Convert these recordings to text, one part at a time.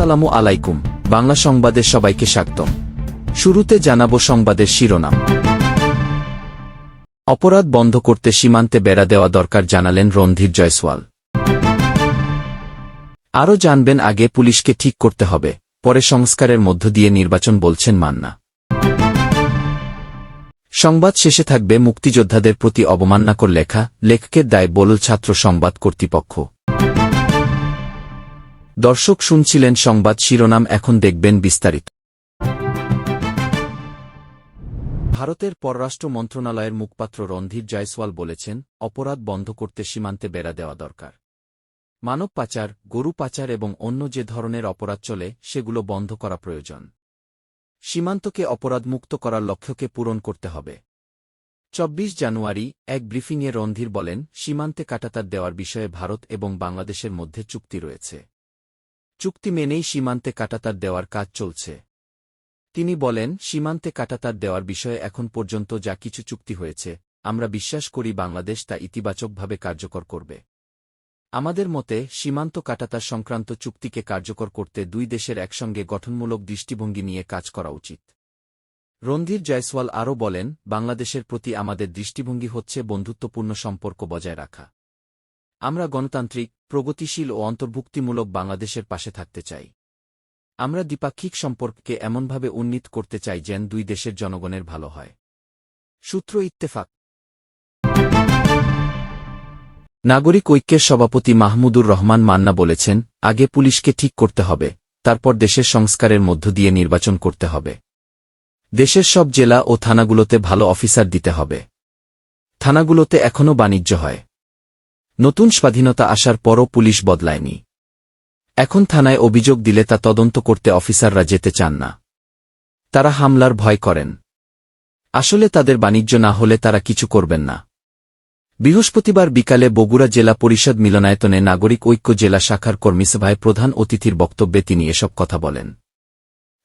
আসসালামু আলাইকুম। বাংলা সংবাদে সবাইকে স্বাগতম। শুরুতে জানাব সংবাদের শিরোনাম। অপরাধ বন্ধ করতে সীমান্তে বেড়া দেওয়া দরকার জানালেন রণধীর জয়সওয়াল। আরও জানবেন আগে পুলিশকে ঠিক করতে হবে, পরে সংস্কারের মধ্য দিয়ে নির্বাচন বলছেন মান্না। সংবাদ শেষে থাকবে মুক্তিযোদ্ধাদের প্রতি অবমাননাকর লেখা, লেখকের দায় বলল ছাত্র সংবাদ কর্তৃপক্ষ। দর্শক শুনছিলেন সংবাদ শিরোনাম, এখন দেখবেন বিস্তারিত। ভারতের পররাষ্ট্র মন্ত্রণালয়ের মুখপাত্র রণধীর জয়সওয়াল বলেছেন, অপরাধ বন্ধ করতে সীমান্তে বেড়া দেওয়া দরকার। মানব পাচার, গরু পাচার এবং অন্য যে ধরনের অপরাধ চলে, সেগুলো বন্ধ করা প্রয়োজন। সীমান্তকে অপরাধমুক্ত করার লক্ষ্যকে পূরণ করতে হবে। চব্বিশ জানুয়ারি, এক ব্রিফিংয়ে রণধীর বলেন, সীমান্তে কাটাতার দেওয়ার বিষয়ে ভারত এবং বাংলাদেশের মধ্যে চুক্তি রয়েছে। চুক্তি মেনেই সীমান্তে কাটাতার দেওয়ার কাজ চলছে। তিনি বলেন, সীমান্তে কাটাতার দেওয়ার বিষয়ে এখন পর্যন্ত যা কিছু চুক্তি হয়েছে, আমরা বিশ্বাস করি বাংলাদেশ তা ইতিবাচকভাবে কার্যকর করবে। আমাদের মতে, সীমান্ত কাটাতার সংক্রান্ত চুক্তিকে কার্যকর করতে দুই দেশের একসঙ্গে গঠনমূলক দৃষ্টিভঙ্গি নিয়ে কাজ করা উচিত। রণধীর জয়সওয়াল আরও বলেন, বাংলাদেশের প্রতি আমাদের দৃষ্টিভঙ্গি হচ্ছে বন্ধুত্বপূর্ণ সম্পর্ক বজায় রাখা। আমরা গণতান্ত্রিক, প্রগতিশীল ও অন্তর্ভুক্তিমূলক বাংলাদেশের পাশে থাকতে চাই। আমরা দ্বিপাক্ষিক সম্পর্ককে এমনভাবে উন্নীত করতে চাই যেন দুই দেশের জনগণের ভালো হয়। সূত্র ইত্তেফাক। নাগরিক ঐক্যের সভাপতি মাহমুদুর রহমান মান্না বলেছেন, আগে পুলিশকে ঠিক করতে হবে, তারপর দেশের সংস্কারের মধ্য দিয়ে নির্বাচন করতে হবে। দেশের সব জেলা ও থানাগুলোতে ভালো অফিসার দিতে হবে। থানাগুলোতে এখনও বাণিজ্য হয়। নতুন স্বাধীনতা আসার পরও পুলিশ বদলায়নি। এখন থানায় অভিযোগ দিলে তা তদন্ত করতে অফিসাররা যেতে চান না। তারা হামলার ভয় করেন। আসলে তাদের বাণিজ্য না হলে তারা কিছু করবেন না। বৃহস্পতিবার বিকালে বগুড়া জেলা পরিষদ মিলনায়তনে নাগরিক ঐক্য জেলা শাখার কর্মীসভায় প্রধান অতিথির বক্তব্যে তিনি এসব কথা বলেন।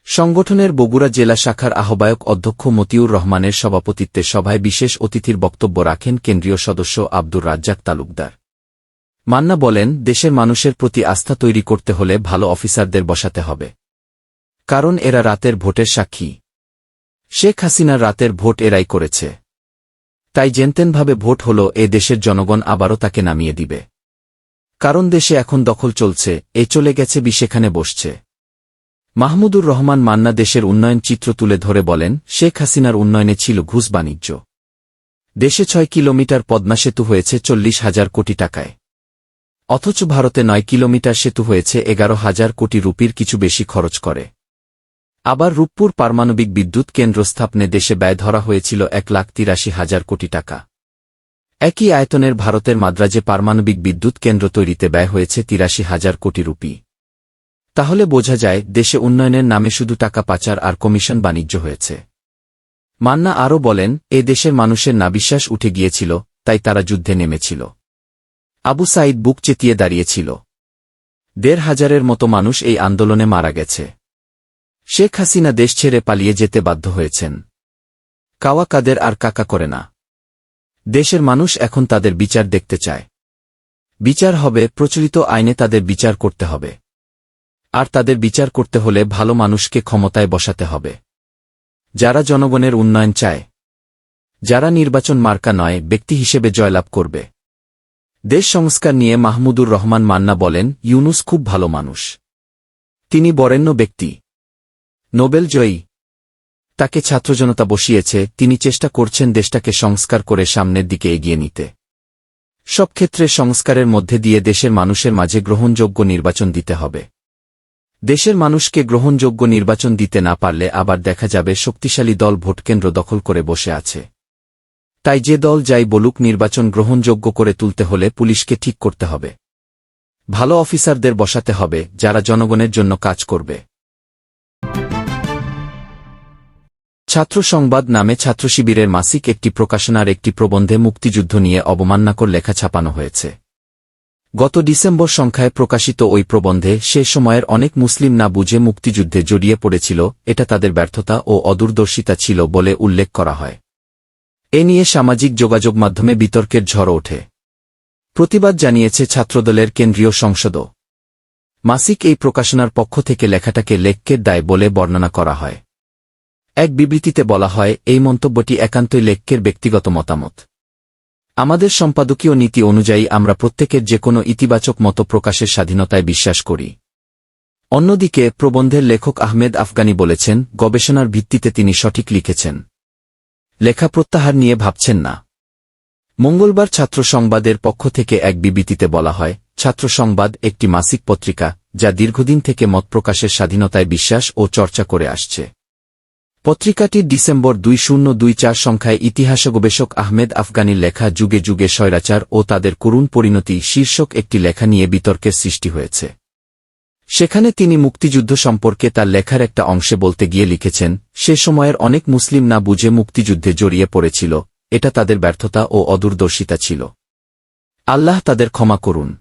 সংগঠনের বগুড়া জেলা শাখার আহ্বায়ক অধ্যক্ষ মতিউর রহমানের সভাপতিত্বে সভায় বিশেষ অতিথির বক্তব্য রাখেন কেন্দ্রীয় সদস্য আব্দুর রাজ্জাক তালুকদার। মান্না বলেন, দেশের মানুষের প্রতি আস্থা তৈরি করতে হলে ভালো অফিসারদের বসাতে হবে। কারণ এরা রাতের ভোটের সাক্ষী। শেখ হাসিনার রাতের ভোট এরাই করেছে। তাই জেনতেনভাবে ভোট হল, এ দেশের জনগণ আবারও তাকে নামিয়ে দিবে। কারণ দেশে এখন দখল চলছে, এ চলে গেছে বি সেখানে বসছে। মাহমুদুর রহমান মান্না দেশের উন্নয়ন চিত্র তুলে ধরে বলেন, শেখ হাসিনার উন্নয়নে ছিল ঘুষ বাণিজ্য। দেশে ছয় কিলোমিটার পদ্মা সেতু হয়েছে চল্লিশ হাজার কোটি টাকায়। অথচ ভারতে নয় কিলোমিটার সেতু হয়েছে, এগারো হাজার কোটি রুপির কিছু বেশি খরচ করে। আবার রূপপুর পারমাণবিক বিদ্যুৎ কেন্দ্র স্থাপনে দেশে ব্যয় ধরা হয়েছিল এক লাখ তিরাশি হাজার কোটি টাকা। একই আয়তনের ভারতের মাদ্রাজে পারমাণবিক বিদ্যুৎ কেন্দ্র তৈরিতে ব্যয় হয়েছে তিরাশি হাজার কোটি রুপি। তাহলে বোঝা যায়, দেশে উন্নয়নের নামে শুধু টাকা পাচার আর কমিশন বাণিজ্য হয়েছে। মান্না আরও বলেন, এ দেশের মানুষের নাবিশ্বাস উঠে গিয়েছিল, তাই তারা যুদ্ধে নেমেছিল। আবু সাইদ বুক চেতিয়ে দাঁড়িয়েছিল। দেড় হাজারের মতো মানুষ এই আন্দোলনে মারা গেছে। শেখ হাসিনা দেশ ছেড়ে পালিয়ে যেতে বাধ্য হয়েছেন। কাওয়া কাদের আর কাকা করে না। দেশের মানুষ এখন তাদের বিচার দেখতে চায়। বিচার হবে, প্রচলিত আইনে তাদের বিচার করতে হবে। আর তাদের বিচার করতে হলে ভালো মানুষকে ক্ষমতায় বসাতে হবে। যারা জনগণের উন্নয়ন চায়, যারা নির্বাচন মার্কা নয়, ব্যক্তি হিসেবে জয়লাভ করবে। দেশ সংস্কার নিয়ে মাহমুদুর রহমান মান্না বলেন, ইউনুস খুব ভালো মানুষ। তিনি বরেণ্য ব্যক্তি। নোবেল জয়ী। তাকে ছাত্রজনতা বসিয়েছে, তিনি চেষ্টা করছেন দেশটাকে সংস্কার করে সামনের দিকে এগিয়ে নিতে। সব ক্ষেত্রে সংস্কারের মধ্যে দিয়ে দেশের মানুষের মাঝে গ্রহণযোগ্য নির্বাচন দিতে হবে। দেশের মানুষকে গ্রহণযোগ্য নির্বাচন দিতে না পারলে আবার দেখা যাবে শক্তিশালী দল ভোটকেন্দ্র দখল করে বসে আছে। তাই যে দল যাই বলুক নির্বাচন গ্রহণযোগ্য করে তুলতে হলে পুলিশকে ঠিক করতে হবে। ভালো অফিসারদের বসাতে হবে, যারা জনগণের জন্য কাজ করবে। ছাত্র সংবাদ নামে ছাত্রশিবিরের মাসিক একটি প্রকাশনার একটি প্রবন্ধে মুক্তিযুদ্ধ নিয়ে অবমাননাকর লেখা ছাপানো হয়েছে। গত ডিসেম্বর সংখ্যায় প্রকাশিত ওই প্রবন্ধে সে সময়ের অনেক মুসলিম না বুঝে মুক্তিযুদ্ধে জড়িয়ে পড়েছিল, এটা তাদের ব্যর্থতা ও অদূরদর্শিতা ছিল বলে উল্লেখ করা হয়। এ নিয়ে সামাজিক যোগাযোগ মাধ্যমে বিতর্কের ঝড় ওঠে। প্রতিবাদ জানিয়েছে ছাত্রদলের কেন্দ্রীয় সংসদও। মাসিক এই প্রকাশনার পক্ষ থেকে লেখাটাকে লেখকের দায় বলে বর্ণনা করা হয়। এক বিবৃতিতে বলা হয়, এই মন্তব্যটি একান্তই লেখকের ব্যক্তিগত মতামত। আমাদের সম্পাদকীয় নীতি অনুযায়ী আমরা প্রত্যেকের যে কোনো ইতিবাচক মত প্রকাশের স্বাধীনতায় বিশ্বাস করি। অন্যদিকে প্রবন্ধের লেখক আহমেদ আফগানি বলেছেন, গবেষণার ভিত্তিতে তিনি সঠিক লিখেছেন। লেখা প্রত্যাহার নিয়ে ভাবছেন না। মঙ্গলবার ছাত্র সংবাদের পক্ষ থেকে এক বিবৃতিতে বলা হয়, ছাত্র সংবাদ একটি মাসিক পত্রিকা, যা দীর্ঘদিন থেকে মত প্রকাশের স্বাধীনতায় বিশ্বাস ও চর্চা করে আসছে। পত্রিকাটির ডিসেম্বর দুই শূন্য দুই চার সংখ্যায় ইতিহাস গবেষক আহমেদ আফগানির লেখা যুগে যুগে স্বৈরাচার ও তাদের করুণ পরিণতি শীর্ষক একটি লেখা নিয়ে বিতর্কের সৃষ্টি হয়েছে। সেখানে তিনি মুক্তিযুদ্ধ সম্পর্কে তার লেখার একটা অংশে বলতে গিয়ে লিখেছেন, সে সময়ের অনেক মুসলিম না বুঝে মুক্তিযুদ্ধে জড়িয়ে পড়েছিল, এটা তাদের ব্যর্থতা ও অদূরদর্শিতা ছিল। আল্লাহ তাদের ক্ষমা করুন।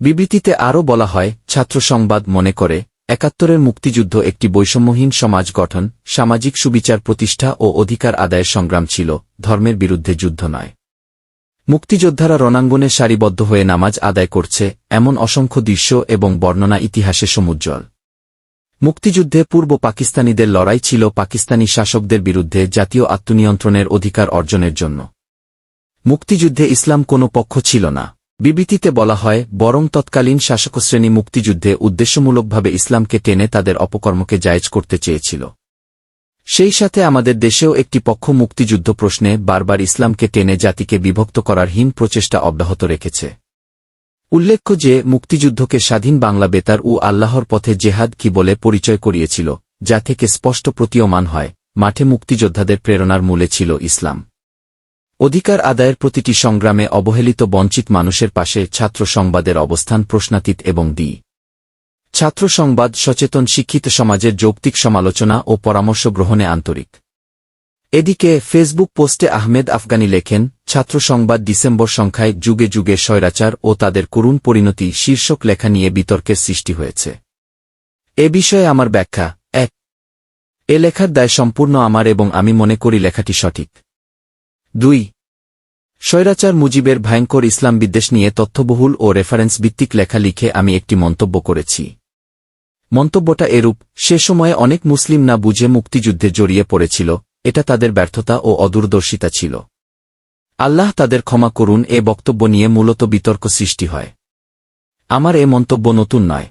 বিবৃতিতে আরও বলা হয়, ছাত্র সংবাদ মনে করে, একাত্তরের মুক্তিযুদ্ধ একটি বৈষম্যহীন সমাজ গঠন, সামাজিক সুবিচার প্রতিষ্ঠা ও অধিকার আদায়ের সংগ্রাম ছিল, ধর্মের বিরুদ্ধে যুদ্ধ নয়। মুক্তিযোদ্ধারা রণাঙ্গনে সারিবদ্ধ হয়ে নামাজ আদায় করছে, এমন অসংখ্য দৃশ্য এবং বর্ণনা ইতিহাসে সমুজ্জ্বল। মুক্তিযুদ্ধে পূর্ব পাকিস্তানিদের লড়াই ছিল পাকিস্তানি শাসকদের বিরুদ্ধে জাতীয় আত্মনিয়ন্ত্রণের অধিকার অর্জনের জন্য। মুক্তিযুদ্ধে ইসলাম কোনো পক্ষ ছিল না। বিবৃতিতে বলা হয়, বরং তৎকালীন শাসকশ্রেণী মুক্তিযুদ্ধে উদ্দেশ্যমূলকভাবে ইসলামকে টেনে তাদের অপকর্মকে জায়েজ করতে চেয়েছিল। সেই সাথে আমাদের দেশেও একটি পক্ষ মুক্তিযুদ্ধ প্রশ্নে বারবার ইসলামকে টেনে জাতিকে বিভক্ত করার হীন প্রচেষ্টা অব্যাহত রেখেছে। উল্লেখ্য যে, মুক্তিযুদ্ধকে স্বাধীন বাংলা বেতার ও আল্লাহর পথে জেহাদ কি বলে পরিচয় করিয়েছিল, যা থেকে স্পষ্ট প্রতীয়মান হয়, মাঠে মুক্তিযোদ্ধাদের প্রেরণার মূলে ছিল ইসলাম। অধিকার আদায়ের প্রতিটি সংগ্রামে অবহেলিত বঞ্চিত মানুষের পাশে ছাত্র সংবাদের অবস্থান প্রশ্নাতীত এবং দি ছাত্র সংবাদ সচেতন শিক্ষিত সমাজের যৌক্তিক সমালোচনা ও পরামর্শ গ্রহণে আন্তরিক। এদিকে, ফেসবুক পোস্টে আহমেদ আফগানি লেখেন, ছাত্র সংবাদ ডিসেম্বর সংখ্যায় যুগে যুগে স্বৈরাচার ও তাদের করুণ পরিণতি শীর্ষক লেখা নিয়ে বিতর্কের সৃষ্টি হয়েছে। এ বিষয়ে আমার ব্যাখ্যা, এক। এ লেখার দায় সম্পূর্ণ আমার এবং আমি মনে করি লেখাটি সঠিক। দুই। স্বৈরাচার মুজিবের ভয়ঙ্কর ইসলাম বিদ্বেষ নিয়ে তথ্যবহুল ও রেফারেন্স ভিত্তিক লেখা লিখে আমি একটি মন্তব্য করেছি। মন্তব্যটা এরূপ, সে সময়ে অনেক মুসলিম না বুঝে মুক্তিযুদ্ধে জড়িয়ে পড়েছিল, এটা তাদের ব্যর্থতা ও অদূরদর্শিতা ছিল। আল্লাহ তাদের ক্ষমা করুন, এ বক্তব্য নিয়ে মূলত বিতর্ক সৃষ্টি হয়। আমার এ মন্তব্য নতুন নয়।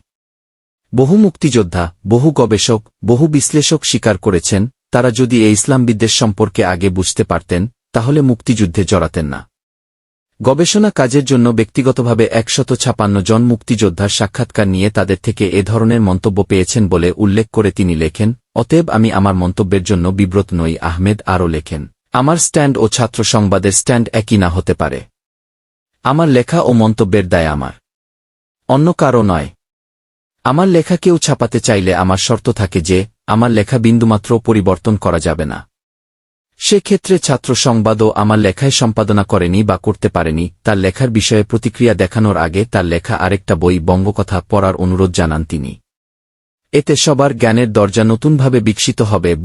বহু মুক্তিযোদ্ধা, বহু গবেষক, বহু বিশ্লেষক স্বীকার করেছেন, তারা যদি এ ইসলাম বিদ্বেষ সম্পর্কে আগে বুঝতে পারতেন, তাহলে মুক্তিযুদ্ধে জড়াতেন না। গবেষণা কাজের জন্য ব্যক্তিগতভাবে একশত ছাপান্ন জন মুক্তিযোদ্ধার সাক্ষাৎকার নিয়ে তাদের থেকে এ ধরনের মন্তব্য পেয়েছেন বলে উল্লেখ করে তিনি লেখেন, অতএব আমি আমার মন্তব্যের জন্য বিব্রত নই আহমেদ আরও লেখেন, আমার স্ট্যান্ড ও ছাত্র সংবাদের স্ট্যান্ড একই না হতে পারে। আমার লেখা ও মন্তব্যের দায় আমার। অন্য কারও নয়। আমার লেখা কেউ ছাপাতে চাইলে আমার শর্ত থাকে যে, আমার লেখা বিন্দুমাত্র পরিবর্তন করা যাবে না। সেক্ষেত্রে ছাত্র সংবাদও আমার লেখায় সম্পাদনা করেনি বা করতে পারেনি, তার লেখার বিষয়ে প্রতিক্রিয়া দেখানোর আগে তার লেখা আরেকটা বই বঙ্গকথা পড়ার অনুরোধ জানান তিনি। এতে সবার জ্ঞানের দরজা নতুনভাবে বিকশিত হবে